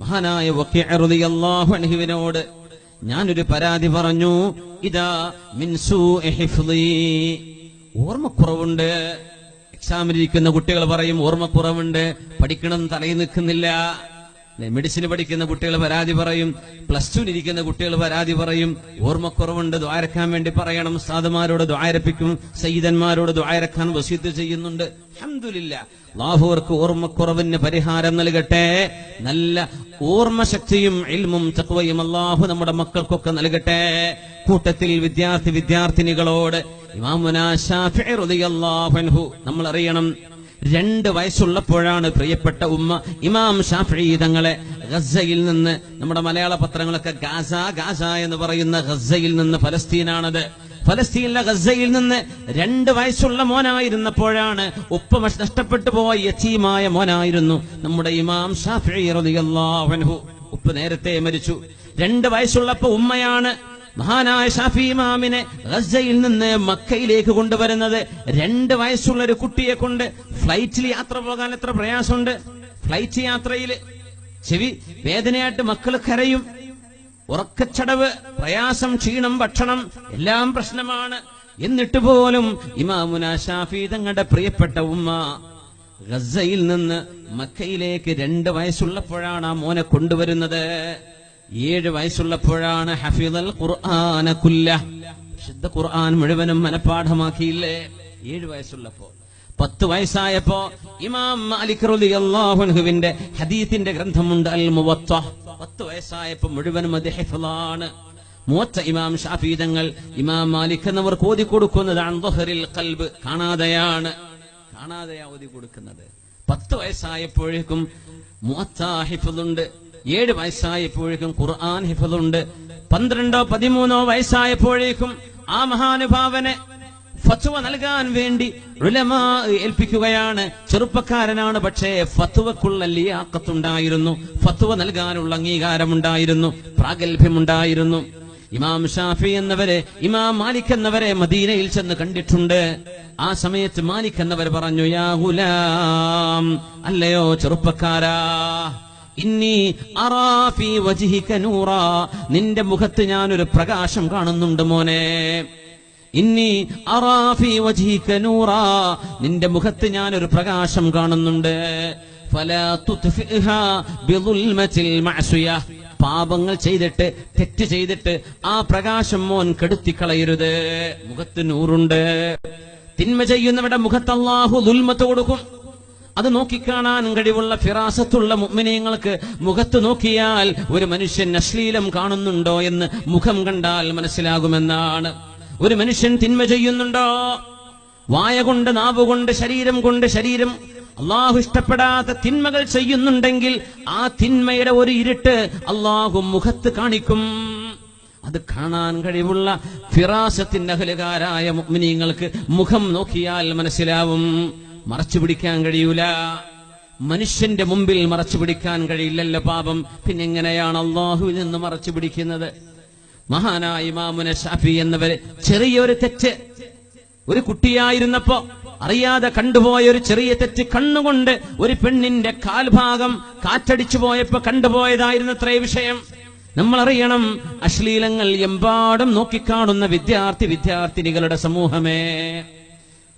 മഹാനായ അൻഹുവിനോട് ഞാനൊരു പരാതി പറഞ്ഞു. ഇതാ മിൻസു ഓർമ്മക്കുറവുണ്ട്. എക്സാമിലിരിക്കുന്ന കുട്ടികൾ പറയും ഓർമ്മക്കുറവുണ്ട്. പഠിക്കണം തലയിൽ നിൽക്കുന്നില്ല. മെഡിസിൻ പഠിക്കുന്ന കുട്ടികൾ പരാതി പറയും പ്ലസ് ടുവിനിരിക്കുന്ന കുട്ടികൾ പരാതി പറയും. ഓർമ്മക്കുറവുണ്ട് ദ്വാരക്കാൻ വേണ്ടി പറയണം. സാധുമാരോട് ദ്വാരപ്പിക്കും സയ്യിദന്മാരോട് ദ്വാരക്കാൻ വസീത്ത് ചെയ്യുന്നുണ്ട്. അഹമ്മദില്ല ലാഹുവർക്ക് ഓർമ്മക്കുറവിന് പരിഹാരം നൽകട്ടെ. നല്ല ഓർമ്മശക്തിയും ഇൽമും ചക്വയും അള്ളാഹു നമ്മുടെ മക്കൾക്കൊക്കെ നൽകട്ടെ. കൂട്ടത്തിൽ വിദ്യാർത്ഥി വിദ്യാർത്ഥിനികളോട് ഇമാമുന ഷാഫി നമ്മൾ അറിയണം രണ്ട് വയസ്സുള്ളപ്പോഴാണ് പ്രിയപ്പെട്ട ഉമ്മ. ഇമാം ഷാഫി തങ്ങളെ ഗസയിൽ നിന്ന് നമ്മുടെ മലയാള പത്രങ്ങളൊക്കെ ഗാസ ഗാസ എന്ന് പറയുന്ന ഗസയിൽ നിന്ന് ഫലസ്തീനാണത്. ഫലസ്തീനിലെ ഗസയിൽ നിന്ന് രണ്ട് വയസ്സുള്ള മോനായിരുന്നപ്പോഴാണ് ഉപ്പ നഷ്ടപ്പെട്ടു പോയ യച്ചീമായ മോനായിരുന്നു നമ്മുടെ ഇമാം ഷാഫി റളിയല്ലാഹു അൻഹു. ഉപ്പ നേരത്തെ മരിച്ചു. രണ്ട് വയസ്സുള്ളപ്പോ ഉമ്മയാണ് മഹാനായ ഷാഫി ഇമാമിനെ ഗസയിൽ നിന്ന് മക്കയിലേക്ക് കൊണ്ടുവരുന്നത് രണ്ട് വയസ്സുള്ള ഒരു കുട്ടിയെ കൊണ്ട് ഫ്ലൈറ്റിൽ യാത്ര പോകാൻ എത്ര പ്രയാസമുണ്ട്. ഫ്ലൈറ്റ് യാത്രയിൽ ചെവി വേദനയായിട്ട് മക്കൾ കരയും. ഉറക്കച്ചടവ് പ്രയാസം ക്ഷീണം ഭക്ഷണം എല്ലാം പ്രശ്നമാണ്. എന്നിട്ട് പോലും ഇമാമുന ഷാഫി തങ്ങളുടെ പ്രിയപ്പെട്ട ഉമ്മ ഗസയിൽ നിന്ന് മക്കയിലേക്ക് രണ്ട് വയസ്സുള്ളപ്പോഴാണ് ആ മോനെ കൊണ്ടുവരുന്നത്. ഏഴ് വയസ്സുള്ളപ്പോഴാണ് ഹഫീദൽ ഖുർആന കുല്ല. ശുദ്ധ ഖുർആൻ മുഴുവനും മനഃപ്പാഠമാക്കിയില്ലേ? ഏഴ് വയസ്സുള്ളപ്പോ പത്ത് വയസ്സായപ്പോ ഇമാം മാലിക് റളിയല്ലാഹു അൻഹുവിന്റെ ഹദീത്തിന്റെ ഗ്രന്ഥമുണ്ട് അൽ മുവത്ത പത്ത് വയസ്സായപ്പോ മുഴുവനും അത് ഹിഫ്ളാണ് മൂത്ത ഇമാം ഷാഫീദങ്ങൾ ഇമാം മാലിക് എന്നവർ കോതി കൊടുക്കുന്നത് അൻദഹറിൽ കൽബ് കാണാതെയാണ്. കാണാതെയാ ഓതി കൊടുക്കുന്നത്. പത്ത് വയസ്സായപ്പോഴേക്കും മൂത്ത ഹിഫ്ളുണ്ട് ഏഴ് വയസ്സായപ്പോഴേക്കും ഖുർആൻ ഹിഫലുണ്ട് പന്ത്രണ്ടോ പതിമൂന്നോ വയസ്സായപ്പോഴേക്കും ആ മഹാനുഭാവനെ ഫത്വ നൽകാൻ വേണ്ടി റുലമാ ഏൽപ്പിക്കുകയാണ്. ചെറുപ്പക്കാരനാണ് പക്ഷേ ഫത്വക്കുള്ള ലിയാക്കത്തുണ്ടായിരുന്നു ഫത്വ നൽകാനുള്ള അംഗീകാരമുണ്ടായിരുന്നു പ്രാഗൽഭ്യമുണ്ടായിരുന്നു. ഇമാം ഷാഫി എന്നവരെ ഇമാം മാലിക് എന്നവരെ മദീനയിൽ ചെന്ന് കണ്ടിട്ടുണ്ട്. ആ സമയത്ത് മാലിക് എന്നവർ പറഞ്ഞു യാ ഗുലാം അല്ലയോ ചെറുപ്പക്കാരാ ഇന്നി നിന്റെ മുഖത്ത് ഞാനൊരു പ്രകാശം കാണുന്നുണ്ട് മോനെ. ഇന്നി അറാഫി വജിഹിക നൂറ നിന്റെ മുഖത്ത് ഞാനൊരു പ്രകാശം കാണുന്നുണ്ട്. പാപങ്ങൾ ചെയ്തിട്ട് തെറ്റ് ചെയ്തിട്ട് ആ പ്രകാശം മോൻ കെടുത്തിക്കളയരുത്. മുഖത്ത് നൂറുണ്ട്. തിന്മ ചെയ്യുന്നവരുടെ മുഖത്ത് അള്ളാഹു ദുൽമത്ത് കൊടുക്കും. അത് നോക്കിക്കാണാൻ കഴിവുള്ള ഫിറാസത്തുള്ള മുഅ്മിനീങ്ങൾക്ക് മുഖത്ത് നോക്കിയാൽ ഒരു മനുഷ്യൻ അശ്ലീലം കാണുന്നുണ്ടോ എന്ന് മുഖം കണ്ടാൽ മനസ്സിലാകുമെന്നാണ്. ഒരു മനുഷ്യൻ തിന്മ ചെയ്യുന്നുണ്ടോ? വായ കൊണ്ട് നാവ് കൊണ്ട് ശരീരം കൊണ്ട് ശരീരം. അള്ളാഹു ഇഷ്ടപ്പെടാത്ത തിന്മകൾ ചെയ്യുന്നുണ്ടെങ്കിൽ ആ തിന്മയുടെ ഒരു ഇരുട്ട് അള്ളാഹു മുഖത്ത് കാണിക്കും. അത് കാണാൻ കഴിവുള്ള ഫിറാസത്തിന്റെ അഹലുകാരായ മുഅ്മിനീങ്ങൾക്ക് മുഖം നോക്കിയാൽ മനസ്സിലാവും. മറച്ചു പിടിക്കാൻ കഴിയൂല. മനുഷ്യന്റെ മുമ്പിൽ മറച്ചു പിടിക്കാൻ കഴിയില്ലല്ലോ പാപം. പിന്നെങ്ങനെയാണ് അള്ളാഹുവിൽ നിന്ന് മറച്ചു പിടിക്കുന്നത്? മഹാനായ ഇമാമുന ഷാഫി എന്നവര് ചെറിയൊരു തെറ്റ്. ഒരു കുട്ടിയായിരുന്നപ്പോ അറിയാതെ കണ്ടുപോയ ഒരു ചെറിയ തെറ്റ് കണ്ണുകൊണ്ട് ഒരു പെണ്ണിന്റെ കാൽഭാഗം കാറ്റടിച്ചു പോയപ്പോ കണ്ടുപോയതായിരുന്നു അത്രേ വിഷയം. നമ്മൾ അറിയണം അശ്ലീലങ്ങൾ എമ്പാടും നോക്കിക്കാണുന്ന വിദ്യാർത്ഥി വിദ്യാർത്ഥിനികളുടെ സമൂഹമേ.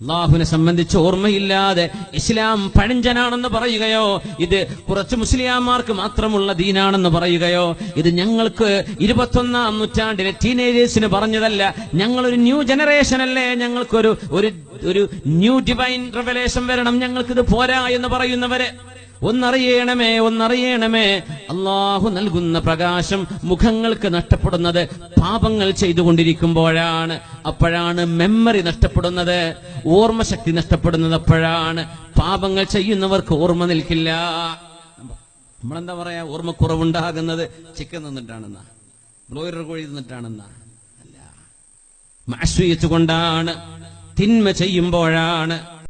അള്ളാഹുവിനെ സംബന്ധിച്ച് ഓർമ്മയില്ലാതെ ഇസ്ലാം പഴഞ്ചനാണെന്ന് പറയുകയോ ഇത് കുറച്ച് മുസ്ലിയാമാർക്ക് മാത്രമുള്ള ദീനാണെന്ന് പറയുകയോ ഇത് ഞങ്ങൾക്ക് ഇരുപത്തൊന്നാം നൂറ്റാണ്ടിലെ ടീനേജേഴ്സിന് പറഞ്ഞതല്ല. ഞങ്ങളൊരു ന്യൂ ജനറേഷൻ അല്ലേ? ഞങ്ങൾക്കൊരു ഒരു ഒരു ന്യൂ ഡിവൈൻ റിവലേഷൻ വരണം. ഞങ്ങൾക്കിത് പോരാ എന്ന് പറയുന്നവരെ. ഒന്നറിയണമേ ഒന്നറിയണമേ. അള്ളാഹു നൽകുന്ന പ്രകാശം മുഖങ്ങൾക്ക് നഷ്ടപ്പെടുന്നത് പാപങ്ങൾ ചെയ്തുകൊണ്ടിരിക്കുമ്പോഴാണ് അപ്പോഴാണ് മെമ്മറി നഷ്ടപ്പെടുന്നത്. ഓർമ്മശക്തി നഷ്ടപ്പെടുന്നത് അപ്പോഴാണ്. പാപങ്ങൾ ചെയ്യുന്നവർക്ക് ഓർമ്മ നിൽക്കില്ല. നമ്മളെന്താ പറയാ? ഓർമ്മക്കുറവുണ്ടാകുന്നത് ചിക്കൻ നിന്നിട്ടാണെന്നാ ബ്രോയിലർ കോഴി നിന്നിട്ടാണെന്നാ അല്ല. മാശ്വയിച്ചുകൊണ്ടാണ് തിന്മ ചെയ്യുമ്പോഴാണ്